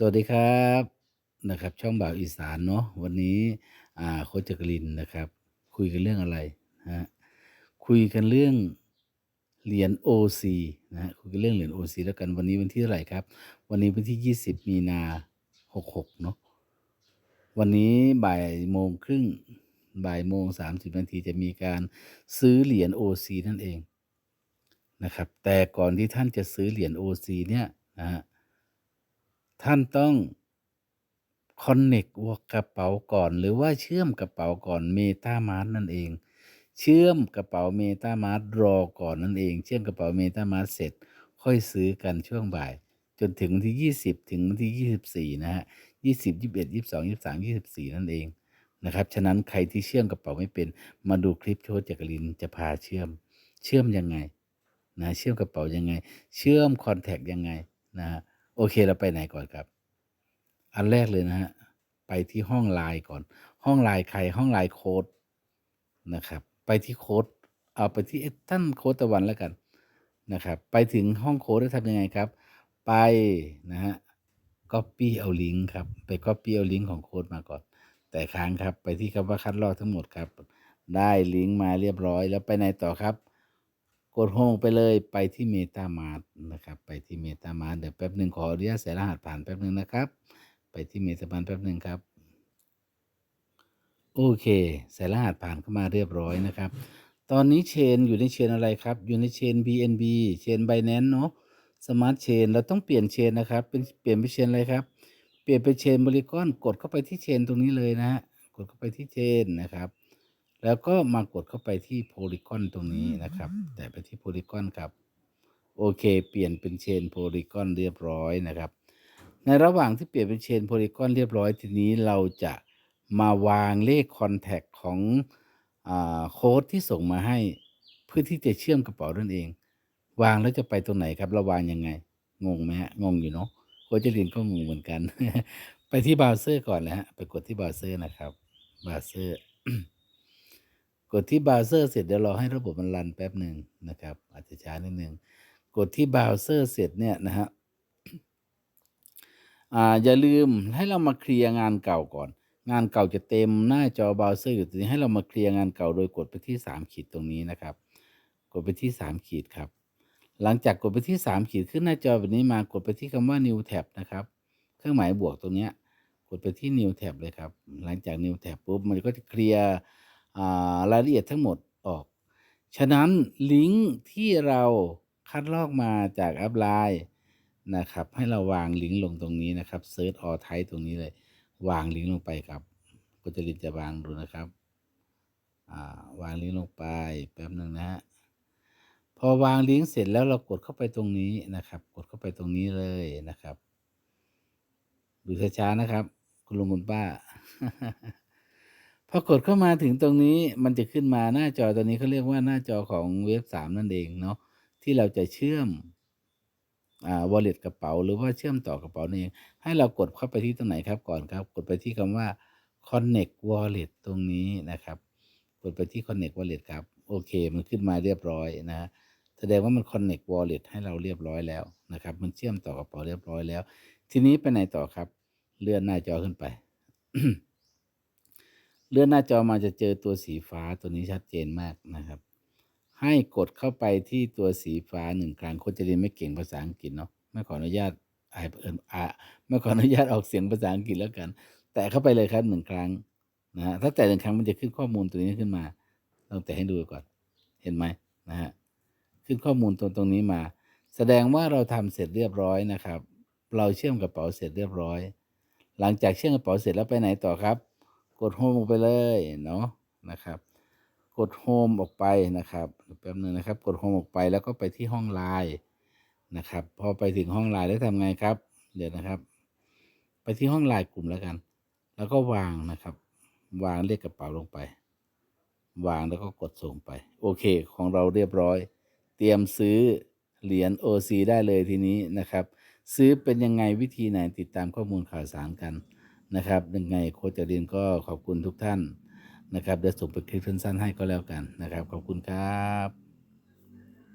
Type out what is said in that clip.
สวัสดีครับนะครับ ช่องบ่าวอีสานเนาะวันนี้อ่าโคจักรินนะครับ คุยกันเรื่องอะไรฮะคุยกันเรื่องเหรียญ OC นะฮะคุยกันเรื่องเหรียญ OC แล้วกันวันนี้วันที่เท่าไหร่ครับ วันนี้วันที่20มีนา66เนาะวันนี้บ่ายโมงครึ่งบ่ายโมง30นาทีจะมีการซื้อเหรียญ OC นั่นเองนะครับ แต่ก่อนที่ท่านจะซื้อเหรียญ OC เนี่ยนะฮะ ท่านต้องคอนเน็กวกระเป๋าก่อน หรือว่าเชื่อมกระเป๋าก่อน MetaMask นั่นเอง เชื่อมกระเป๋า MetaMask รอก่อนนั่นเอง เชื่อมกระเป๋า MetaMask เสร็จ ค่อยซื้อกันช่วงบ่าย จนถึงวันที่ 20 ถึงวันที่ 24 นะฮะ 20 21 22 23 24 นั่นเองนะครับ ฉะนั้นใครที่เชื่อมกระเป๋าไม่เป็น มาดูคลิปโชติจักรินจะพาเชื่อม เชื่อมยังไงนะ เชื่อมกระเป๋ายังไง เชื่อมคอนแทคยังไงนะฮะ โอเคเราไปไหนก่อนครับ อันแรกเลยนะฮะไปที่ห้องไลน์ก่อน ห้องไลน์ใครห้องไลน์โค้ดนะครับ ไปที่โค้ดเอาไปที่ท่านโค้ดตะวันแล้วกันนะครับ ไปถึงห้องโค้ดแล้วทำยังไงครับ ไปนะฮะ copy เอาลิงก์ครับ ไป copy เอาลิงก์ของโค้ดมาก่อน แต่ค้างครับ ไปที่คำว่าคัดลอกทั้งหมดครับ ได้ลิงก์มาเรียบร้อย แล้วไปไหนต่อครับ ดโฮมไปเลยไปที่ MetaMask นะครับ ไปที่ MetaMask เดี๋ยวแป๊บหนึ่งขออนุญาตใส่รหัสผ่านแป๊บหนึ่งนะครับ ไปที่ MetaMask แป๊บหนึ่งครับ โอเคใส่รหัสผ่านเข้ามาเรียบร้อยนะครับ ตอนนี้เชนอยู่ในเชนอะไรครับ อยู่ในเชน BNB เชน Binance เนาะ Smart Chain เราต้องเปลี่ยนเชนนะครับ เป็นเปลี่ยนไปเชนอะไรครับ เปลี่ยนไปเชน Polygon กดเข้าไปที่เชนตรงนี้เลยนะฮะกดเข้าไปที่เชนนะครับ แล้วก็มากดเข้าไปที่ Polygon ตรงนี้นะครับ แตะไปที่ Polygon ครับโอเค เปลี่ยนเป็นเชน Polygon เรียบร้อยนะครับ ในระหว่างที่เปลี่ยนเป็นเชน Polygon เรียบร้อยทีนี้เราจะมาวางเลขคอนแทคของอาโค้ดที่ส่งมาให้ เพื่อที่จะเชื่อมกระเป๋านั่นเอง วางแล้วจะไปตรงไหนครับเราวางยังไง งงไหมฮะงงอยู่เนาะโค้ชจรินก็งงเหมือนกัน ไปที่เบราว์เซอร์ก่อนเลยฮะไปกดที่เบราว์เซอร์นะครับเบราว์เซอร์ กดที่เบราว์เซอร์เสร็จเดี๋ยวรอให้ระบบมันรันแป๊บหนึ่งนะครับ อาจจะช้านิดนึงกดที่เบราว์เซอร์เสร็จเนี่ยนะฮะอ่าอย่าลืมให้เรามาเคลียร์งานเก่าก่อน งานเก่าจะเต็มหน้าจอเบราว์เซอร์อยู่ตรงนี้ให้เรามาเคลียร์งานเก่าโดยกดไปที่ 3 ขีดตรงนี้นะครับ กดไปที่ 3 ขีดครับ หลังจากกดไปที่ 3 ขีดขึ้นหน้าจอแบบนี้มากดไปที่คำว่า new tab นะครับ เครื่องหมายบวกตรงเนี้ยกดไปที่ new tab เลยครับ หลังจาก new tab ปุ๊บมันก็จะเคลียร์ รายละเอียดทั้งหมดออก ฉะนั้นลิงก์ที่เราคัดลอกมาจากแอปไลน์นะครับ ให้เราวางลิงก์ลงตรงนี้นะครับ search all type ตรงนี้เลย วางลิงก์ลงไปครับกุจรินจะวางดูนะครับาวางลิงก์ลงไปแป๊บหนึ่งนะฮะพอวางลิงก์เสร็จแล้วเรากดเข้าไปตรงนี้นะครับ กดเข้าไปตรงนี้เลยนะครับ ดูช้าๆนะครับ คุณลุงคุณป้า พอกดเข้ามาถึงตรงนี้มันจะขึ้นมาหน้าจอตัวนี้เขาเรียกว่าหน้าจอของเว็บสามนั่นเองเนาะที่เราจะเชื่อมอ่า wallet กระเป๋า หรือว่าเชื่อมต่อกระเป๋านี่เองให้เรากดเข้าไปที่ตรงไหนครับก่อนครับ กดไปที่คำว่า connect wallet ตรงนี้นะครับ กดไปที่ connect wallet ครับ โอเค มันขึ้นมาเรียบร้อยนะแสดงว่ามัน connect wallet ให้เราเรียบร้อยแล้วนะครับ มันเชื่อมต่อกระเป๋าเรียบร้อยแล้ว ทีนี้ไปไหนต่อครับ เลื่อนหน้าจอขึ้นไป เลื่อนหน้าจอมาจะเจอตัวสีฟ้าตัวนี้ชัดเจนมากนะครับ ให้กดเข้าไปที่ตัวสีฟ้าหนึ่งครั้งคนจะเรียนไม่เก่งภาษาอังกฤษเนาะไม่ขออนุญาตอานเอินอ่าไม่ขออนุญาตออกเสียงภาษาอังกฤษแล้วกัน แตะเข้าไปเลยครับหนึ่งครั้งนะฮะถ้าแตะหนึ่งครั้งมันจะขึ้นข้อมูลตัวนี้ขึ้นมาลองแตะให้ดูก่อนเห็นไหมนะฮะขึ้นข้อมูลตรงตรงนี้มา แสดงว่าเราทำเสร็จเรียบร้อยนะครับ เราเชื่อมกระเป๋าเสร็จเรียบร้อย หลังจากเชื่อมกระเป๋าเสร็จแล้วไปไหนต่อครับ กดโฮมออกไปเลยเนาะนะครับ กดโฮมออกไปนะครับแป๊บนึงนะครับ กดโฮมออกไปแล้วก็ไปที่ห้องไลน์นะครับ พอไปถึงห้องไลน์แล้วทำไงครับ เดี๋ยวนะครับ ไปที่ห้องไลน์กลุ่มแล้วกัน แล้วก็วางนะครับ วางเลขกระเป๋าลงไป วางแล้วก็กดส่งไป โอเค ของเราเรียบร้อย เตรียมซื้อเหรียญ OC ได้เลยทีนี้นะครับ ซื้อเป็นยังไงวิธีไหนติดตามข้อมูลข่าวสารกัน นะครับยังไงโค้ชจรินก็ขอบคุณทุกท่านนะครับเดี๋ยวส่งเป็นคลิปสั้นๆให้ก็แล้วกันนะครับ ขอบคุณครับ